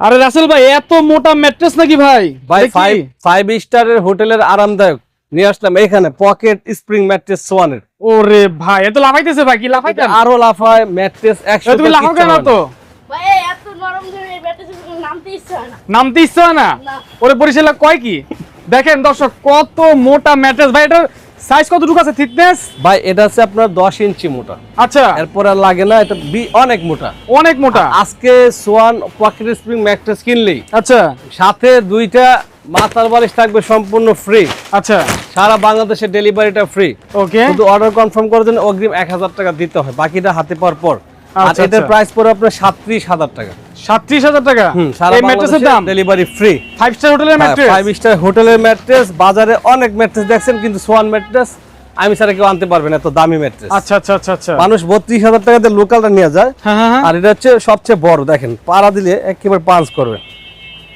আরে রাসেল ভাই এত মোটা ম্যাট্রেস নাকি ভাই? ভাই। ফাইভ স্টারের হোটেলের আরামদায়ক। নিয়ে আসলাম এখানে পকেট স্প্রিং ম্যাট্রেস সোয়ানের। ওরে ভাই এত লাফাইতেছে ভাই কি লাফাইতেন এটা আরও লাফায় ম্যাট্রেস একশো তুমি লাফাও কেন তো? ভাই এত নরম এই ব্যাটে নামতে ইচ্ছা হয় না। নামতে ইচ্ছা হয় না। ওরে বরিশালা কয় কি? দেখেন দর্শক কত মোটা ম্যাট্রেস ভাই এটার সাইজ কতটুকু আছে? থিকনেস ভাই এটা আছে আপনার দশ ইঞ্চি মোটা। আচ্ছা। এরপর আর লাগে না এটা বি- অনেক মোটা। অনেক মোটা। আজকে সোয়ান পকেট স্প্রিং ম্যাট্রেস কিনলেই আচ্ছা। সাথে দুইটা মাথার বালিশ থাকবে সম্পূর্ণ ফ্রি আচ্ছা। সারা বাংলাদেশে ডেলিভারিটা ফ্রি ওকে শুধু অর্ডার কনফার্ম করার জন্য অগ্রিম এক হাজার টাকা দিতে হয় বাকিটা হাতে পাওয়ার পর। আর আচ্ছা, এটার আচ্ছা। প্রাইস পড়ে আপনার সাতত্রিশ হাজার টাকা। সাতত্রিশ হাজার টাকা? হুম সারা এই ম্যাট্রেসের দাম? ডেলিভারি ফ্রি ফাইভ স্টার হোটেলের ম্যাট্রেস ফাইভ স্টার হোটেলের ম্যাট্রেস বাজারে অনেক ম্যাট্রেস দেখছেন কিন্তু সোয়ান ম্যাট্রেস আমি ছাড়া কেউ আনতে পারবে না এত দামি ম্যাট্রেস আচ্ছা আচ্ছা আচ্ছা আচ্ছা। মানুষ বত্রিশ হাজার টাকাতে লোকালটা নিয়ে যায় হ্যাঁ হ্যাঁ হ্যাঁ। আর এটা হচ্ছে সবচেয়ে বড় দেখেন পাড়া দিলে একেবারে পাঞ্চ করবে।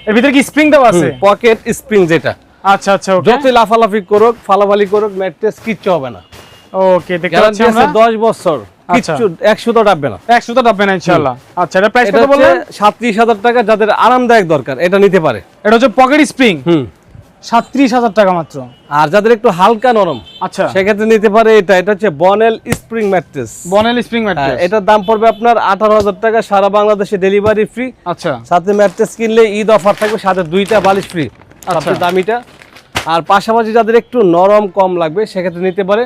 এর ভিতরে কি স্প্রিং দেওয়া আছে? পকেট স্প্রিং যেটা। আচ্ছা আচ্ছা ওকে যতই লাফালাফি করুক ফালাফালি করুক ম্যাট্রেস কিচ্ছু হবে না। ওকে দেখতে পাচ্ছি আমরা। দশ বছর। আচ্ছা। আচ্ছা টাকা যাদের আরামদায়ক দরকার এটা নিতে পারে। এটা হচ্ছে পকেট স্প্রিং হুম। সাতত্রিশ হাজার টাকা মাত্র। আর যাদের একটু হালকা নরম আচ্ছা। সেক্ষেত্রে নিতে পারে এটা এটা হচ্ছে bonnell spring mattress bonnell spring mattress এটার দাম পড়বে আপনার আঠারো হাজার টাকা সারা বাংলাদেশে ডেলিভারি ফ্রি আচ্ছা। সাথে ম্যাট্রেস কিনলে ঈদ অফার থাকবে সাথে দুইটা বালিশ ফ্রি দামিটা। আর পাশাপাশি যাদের একটু নরম কম লাগবে সেক্ষেত্রে নিতে পারে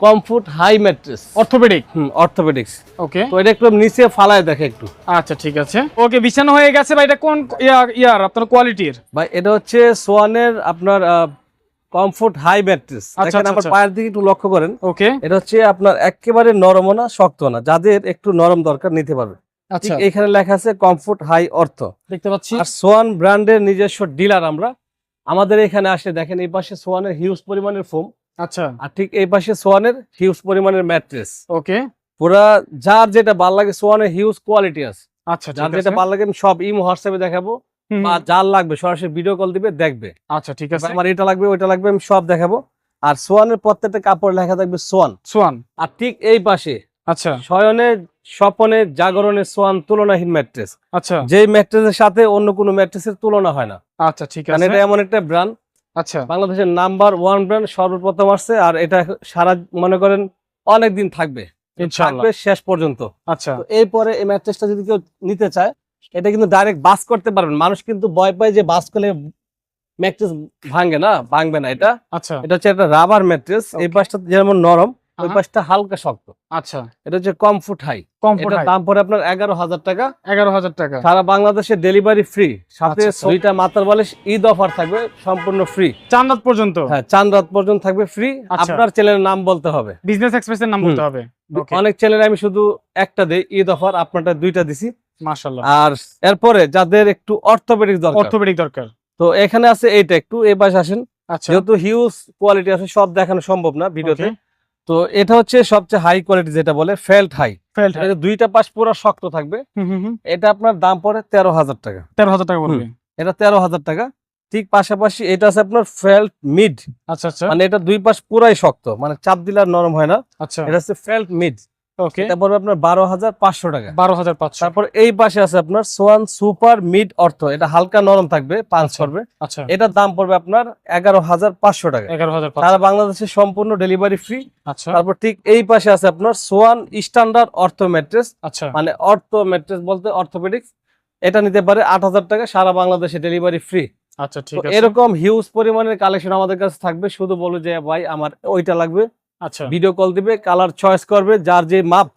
কমফুট হাই ম্যাট্রেস। অর্থোপেডিক হুম অর্থোপেডিক্স ওকে তো এটা একটু নিচে ফালায় দেখে একটু। আচ্ছা ঠিক আছে। ওকে বিছানো হয়ে গেছে ভাই এটা কোন ইয়ার আপনার কোয়ালিটির ভাই এটা হচ্ছে সোয়ানের আপনার কমফোর্ট হাই ম্যাট্রেস। আচ্ছা, দেখেন আমার আচ্ছা। পায়ের দিকে একটু লক্ষ্য করেন। ওকে এটা হচ্ছে আপনার একেবারে নরমও না শক্ত না। যাদের একটু নরম দরকার নিতে পারবে। আচ্ছা। এখানে লেখা আছে কমফোর্ট হাই অর্থ। দেখতে পাচ্ছি। আর সোয়ান ব্র্যান্ডের নিজস্ব ডিলার আমরা। আমাদের এখানে আসে দেখেন এই পাশে সোয়ানের হিউজ পরিমাণের ফোম। আচ্ছা। আর ঠিক এই পাশে সোয়ানের হিউজ পরিমাণের ম্যাট্রেস ওকে। পুরা যার যেটা ভালো লাগে সোয়ানের হিউজ কোয়ালিটি আছে। আচ্ছা যার যেটা ভালো লাগে আমি সব ইম হোয়াটসঅ্যাপে দেখাবো। বা যার লাগবে সরাসরি ভিডিও কল দিবে দেখবে। আচ্ছা ঠিক আছে। আমার এটা লাগবে ওইটা লাগবে আমি সব দেখাবো। আর সোয়ানের প্রত্যেকটা কাপড় লেখা থাকবে সোয়ান। সোয়ান। আর ঠিক এই পাশে আচ্ছা। শয়নে স্বপনে জাগরণে সোয়ান তুলনাহীন ম্যাট্রেস আচ্ছা। যেই ম্যাট্রেসের সাথে অন্য কোনো ম্যাট্রেসের তুলনা হয় না। আচ্ছা ঠিক আছে। এটা এমন একটা ব্র্যান্ড আচ্ছা। বাংলাদেশের নাম্বার ওয়ান ব্র্যান্ড সর্বপ্রথম আসছে আর এটা সারা মনে করেন অনেকদিন থাকবে। থাকবে শেষ পর্যন্ত। আচ্ছা। এরপরে এই ম্যাট্রেসটা যদি কেউ নিতে চায় এটা কিন্তু ডাইরেক্ট বাস করতে পারবেন। মানুষ কিন্তু ভয় পায় যে বাস করলে ম্যাট্রেস ভাঙবে না ভাঙবে না এটা। আচ্ছা। এটা হচ্ছে একটা রাবার ম্যাট্রেস। এই. পাশটা যেমন নরম ওই পাশটা হালকা শক্ত। আচ্ছা। এটা হচ্ছে কমফুট হাই কমফোর্ট দাম পড়ে আপনার এগারো হাজার টাকা। এগারো হাজার টাকা। সারা বাংলাদেশে ডেলিভারি ফ্রি সাথে আচ্ছা। দুইটা মাতার বালিশ ঈদ অফার থাকবে সম্পূর্ণ ফ্রি চার রাত পর্যন্ত? হ্যাঁ চান রাত পর্যন্ত থাকবে ফ্রি আচ্ছা। আপনার চ্যানেলের নাম বলতে হবে। বিজনেস এক্সপ্রেসের নাম বলতে হবে. অনেক চ্যানেলে আমি শুধু একটা দেই ঈদ অফার আপনারটা দুইটা দিছি। মাশাআল্লাহ। আর এরপরে যাদের একটু অর্থোপেডিক দরকার। অর্থোপেডিক দরকার। তো এখানে আছে এইটা একটু এই পাশে আসেন। আচ্ছা। যেহেতু হিউজ কোয়ালিটি আছে সব দেখানো সম্ভব না ভিডিওতে. তো এটা হচ্ছে সবচেয়ে হাই কোয়ালিটি যেটা বলে ফেল্ট হাই ফেল্ট দুইটা পাশ পুরো শক্ত থাকবে হুম হুম হুম। এটা আপনার দাম পড়ে তেরো হাজার টাকা। তেরো হাজার টাকা বলবে এটা তেরো হাজার টাকা। ঠিক পাশাপাশি এটা আছে আপনার ফেল্ট মিড আচ্ছা আচ্ছা। মানে এটা দুই পাশ পুরাই শক্ত মানে চাপ দিলে আর নরম হয় না। আচ্ছা। এটা হচ্ছে ফেল্ট মিড এটা পড়বে আপনার বারো হাজার পাঁচশো টাকা। বারো হাজার পাঁচশো। তারপর এই পাশে আছে আপনার সোয়ান সুপার মিড অর্থ এটা হালকা নরম থাকবে পাঁচ করবে। আচ্ছা। এটার দাম পড়বে আপনার এগারো হাজার পাঁচশো টাকা। এগারো হাজার পাঁচশো। বাংলাদেশে সম্পূর্ণ ডেলিভারি ফ্রি। আচ্ছা। তারপর ঠিক এই পাশে আছে আপনার সোয়ান স্ট্যান্ডার্ড অর্থ ম্যাট্রেস আচ্ছা। মানে অর্থ ম্যাট্রেস বলতে অর্থোপেডিক্স। এটা নিতে পারে আট হাজার টাকা সারা বাংলাদেশে ডেলিভারি ফ্রি। আচ্ছা ঠিক আছে। এরকম হিউজ পরিমাণের কালেকশন আমাদের কাছে থাকবে। শুধু বলো যে ভাই আমার ওইটা লাগবে। আচ্ছা। ভিডিও কল দিবে কালার চয়েস করবে যার যে মাপ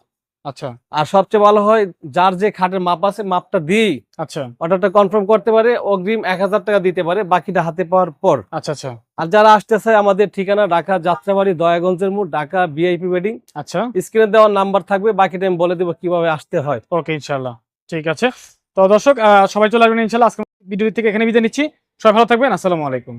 আচ্ছা। আর সবচেয়ে ভালো হয় যার যে খাটের মাপ আছে মাপটা দিয়েই। আচ্ছা। অর্ডারটা কনফার্ম করতে পারে অগ্রিম এক হাজার টাকা দিতে পারে বাকিটা হাতে পাওয়ার পর। আচ্ছা আচ্ছা। আর যারা আসতেছে আমাদের ঠিকানা ঢাকা যাত্রাবাড়ি দয়াগঞ্জের মোড় ঢাকা বিআইপি ওয়েডিং আচ্ছা। স্ক্রিনে দেওয়ার নাম্বার থাকবে বাকিটা আমি বলে দেবো কীভাবে আসতে হয়। ওকে ইনশাল্লাহ ঠিক আছে। তো দর্শক সবাই চলে আসবেন ইনশাল্লাহ আজকে ভিডিও থেকে এখানে বিদায় নিচ্ছি। সবাই ভালো থাকবেন। আসসালামু আলাইকুম।